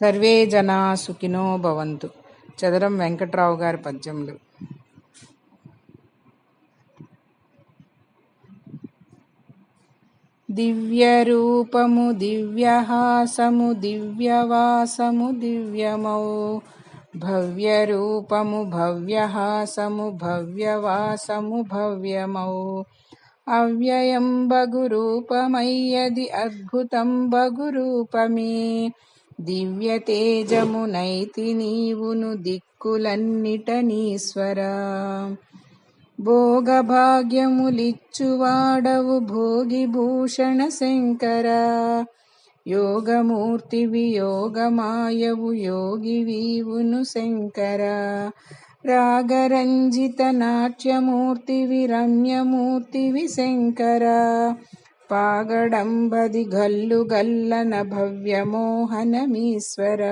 Survey జనా సుఖినో భవంతు. చదరం వెంకట్రావు గారి పద్యములు. దివ్యరూపము దివ్యహాసము దివ్యవాసము దివ్యమౌ. భవ్యరూపము భవ్యహాసము భవ్యవాసము భవ్యమౌ. అవ్యయం బగురూపమయ్యది అద్భుతం బగురూపమే. దివ్య తేజమునైతి నీవును దిక్కులన్నిట నీశ్వరా. భోగభాగ్యములిచ్చువాడవు భోగి భూషణ శంకర. యోగమూర్తివి యోగమాయవు యోగి వీవును శంకర. రాగరంజిత నాట్యమూర్తివి రమ్యమూర్తివి శంకర పాగడంబది గల్లు గల్లన భవ్యమోహనమీశ్వర